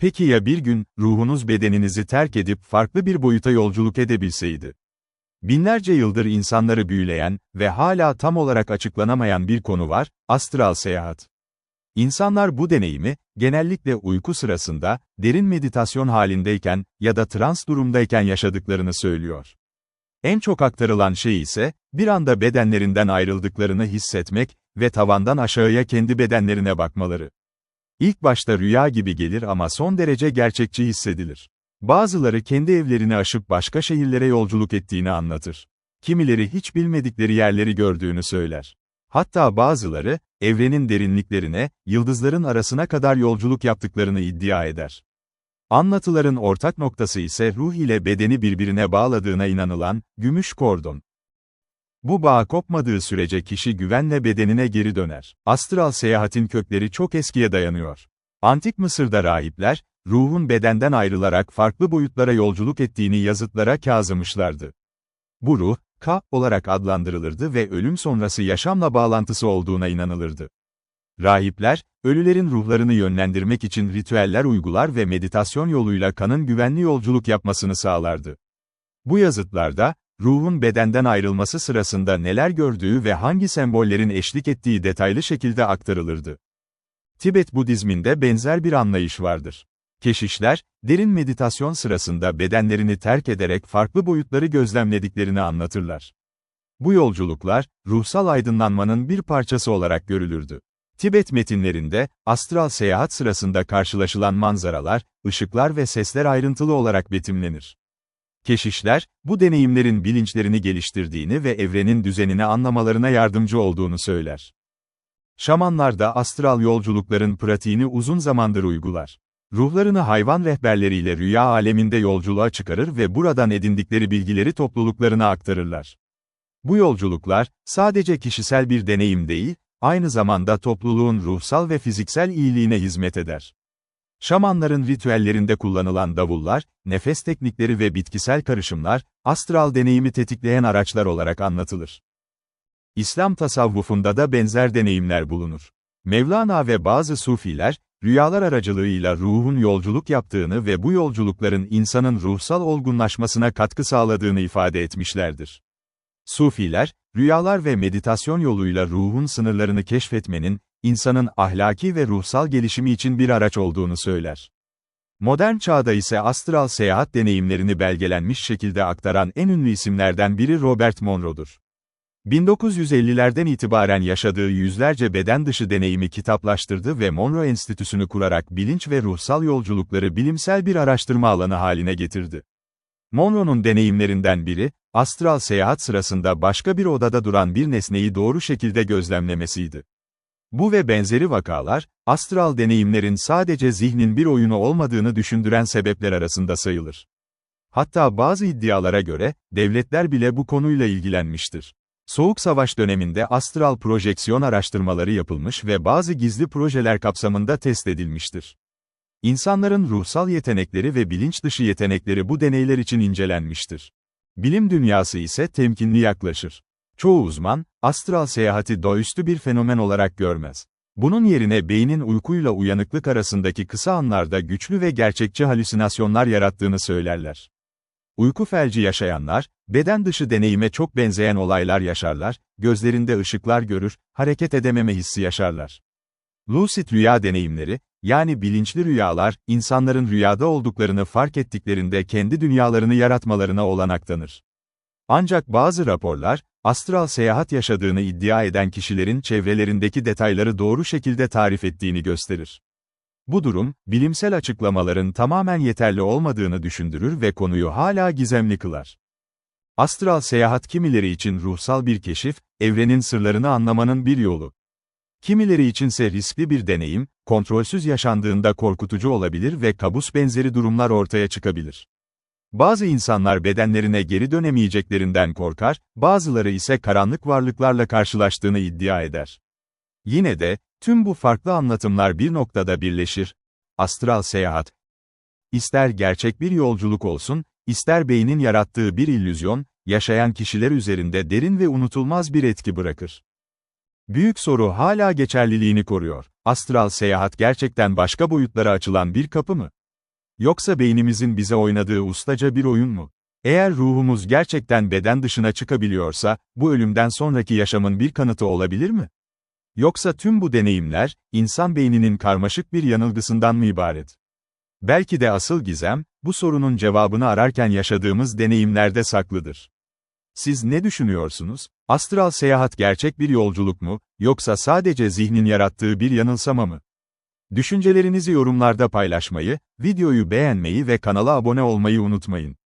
Peki ya bir gün, ruhunuz bedeninizi terk edip farklı bir boyuta yolculuk edebilseydi? Binlerce yıldır insanları büyüleyen ve hala tam olarak açıklanamayan bir konu var, astral seyahat. İnsanlar bu deneyimi, genellikle uyku sırasında, derin meditasyon halindeyken ya da trans durumdayken yaşadıklarını söylüyor. En çok aktarılan şey ise, bir anda bedenlerinden ayrıldıklarını hissetmek ve tavandan aşağıya kendi bedenlerine bakmaları. İlk başta rüya gibi gelir ama son derece gerçekçi hissedilir. Bazıları kendi evlerini aşıp başka şehirlere yolculuk ettiğini anlatır. Kimileri hiç bilmedikleri yerleri gördüğünü söyler. Hatta bazıları, evrenin derinliklerine, yıldızların arasına kadar yolculuk yaptıklarını iddia eder. Anlatıların ortak noktası ise ruh ile bedeni birbirine bağladığına inanılan, gümüş kordon. Bu bağ kopmadığı sürece kişi güvenle bedenine geri döner. Astral seyahatin kökleri çok eskiye dayanıyor. Antik Mısır'da rahipler, ruhun bedenden ayrılarak farklı boyutlara yolculuk ettiğini yazıtlara kazımışlardı. Bu ruh, Ka olarak adlandırılırdı ve ölüm sonrası yaşamla bağlantısı olduğuna inanılırdı. Rahipler, ölülerin ruhlarını yönlendirmek için ritüeller uygular ve meditasyon yoluyla kanın güvenli yolculuk yapmasını sağlardı. Bu yazıtlarda, ruhun bedenden ayrılması sırasında neler gördüğü ve hangi sembollerin eşlik ettiği detaylı şekilde aktarılırdı. Tibet Budizminde benzer bir anlayış vardır. Keşişler, derin meditasyon sırasında bedenlerini terk ederek farklı boyutları gözlemlediklerini anlatırlar. Bu yolculuklar, ruhsal aydınlanmanın bir parçası olarak görülürdü. Tibet metinlerinde, astral seyahat sırasında karşılaşılan manzaralar, ışıklar ve sesler ayrıntılı olarak betimlenir. Keşişler, bu deneyimlerin bilinçlerini geliştirdiğini ve evrenin düzenini anlamalarına yardımcı olduğunu söyler. Şamanlar da astral yolculukların pratiğini uzun zamandır uygular. Ruhlarını hayvan rehberleriyle rüya aleminde yolculuğa çıkarır ve buradan edindikleri bilgileri topluluklarına aktarırlar. Bu yolculuklar, sadece kişisel bir deneyim değil, aynı zamanda topluluğun ruhsal ve fiziksel iyiliğine hizmet eder. Şamanların ritüellerinde kullanılan davullar, nefes teknikleri ve bitkisel karışımlar, astral deneyimi tetikleyen araçlar olarak anlatılır. İslam tasavvufunda da benzer deneyimler bulunur. Mevlana ve bazı sufiler, rüyalar aracılığıyla ruhun yolculuk yaptığını ve bu yolculukların insanın ruhsal olgunlaşmasına katkı sağladığını ifade etmişlerdir. Sufiler, rüyalar ve meditasyon yoluyla ruhun sınırlarını keşfetmenin, insanın ahlaki ve ruhsal gelişimi için bir araç olduğunu söyler. Modern çağda ise astral seyahat deneyimlerini belgelenmiş şekilde aktaran en ünlü isimlerden biri Robert Monroe'dur. 1950'lerden itibaren yaşadığı yüzlerce beden dışı deneyimi kitaplaştırdı ve Monroe Enstitüsü'nü kurarak bilinç ve ruhsal yolculukları bilimsel bir araştırma alanı haline getirdi. Monroe'nun deneyimlerinden biri, astral seyahat sırasında başka bir odada duran bir nesneyi doğru şekilde gözlemlemesiydi. Bu ve benzeri vakalar, astral deneyimlerin sadece zihnin bir oyunu olmadığını düşündüren sebepler arasında sayılır. Hatta bazı iddialara göre, devletler bile bu konuyla ilgilenmiştir. Soğuk Savaş döneminde astral projeksiyon araştırmaları yapılmış ve bazı gizli projeler kapsamında test edilmiştir. İnsanların ruhsal yetenekleri ve bilinç dışı yetenekleri bu deneyler için incelenmiştir. Bilim dünyası ise temkinli yaklaşır. Çoğu uzman, astral seyahati doğaüstü bir fenomen olarak görmez. Bunun yerine beynin uykuyla uyanıklık arasındaki kısa anlarda güçlü ve gerçekçi halüsinasyonlar yarattığını söylerler. Uyku felci yaşayanlar, beden dışı deneyime çok benzeyen olaylar yaşarlar, gözlerinde ışıklar görür, hareket edememe hissi yaşarlar. Lucid rüya deneyimleri, yani bilinçli rüyalar, insanların rüyada olduklarını fark ettiklerinde kendi dünyalarını yaratmalarına olanak tanır. Ancak bazı raporlar, astral seyahat yaşadığını iddia eden kişilerin çevrelerindeki detayları doğru şekilde tarif ettiğini gösterir. Bu durum, bilimsel açıklamaların tamamen yeterli olmadığını düşündürür ve konuyu hala gizemli kılar. Astral seyahat kimileri için ruhsal bir keşif, evrenin sırlarını anlamanın bir yolu. Kimileri içinse riskli bir deneyim, kontrolsüz yaşandığında korkutucu olabilir ve kabus benzeri durumlar ortaya çıkabilir. Bazı insanlar bedenlerine geri dönemeyeceklerinden korkar, bazıları ise karanlık varlıklarla karşılaştığını iddia eder. Yine de, tüm bu farklı anlatımlar bir noktada birleşir. Astral seyahat. İster gerçek bir yolculuk olsun, ister beynin yarattığı bir illüzyon, yaşayan kişiler üzerinde derin ve unutulmaz bir etki bırakır. Büyük soru hala geçerliliğini koruyor. Astral seyahat gerçekten başka boyutlara açılan bir kapı mı? Yoksa beynimizin bize oynadığı ustaca bir oyun mu? Eğer ruhumuz gerçekten beden dışına çıkabiliyorsa, bu ölümden sonraki yaşamın bir kanıtı olabilir mi? Yoksa tüm bu deneyimler, insan beyninin karmaşık bir yanılgısından mı ibaret? Belki de asıl gizem, bu sorunun cevabını ararken yaşadığımız deneyimlerde saklıdır. Siz ne düşünüyorsunuz? Astral seyahat gerçek bir yolculuk mu, yoksa sadece zihnin yarattığı bir yanılsama mı? Düşüncelerinizi yorumlarda paylaşmayı, videoyu beğenmeyi ve kanala abone olmayı unutmayın.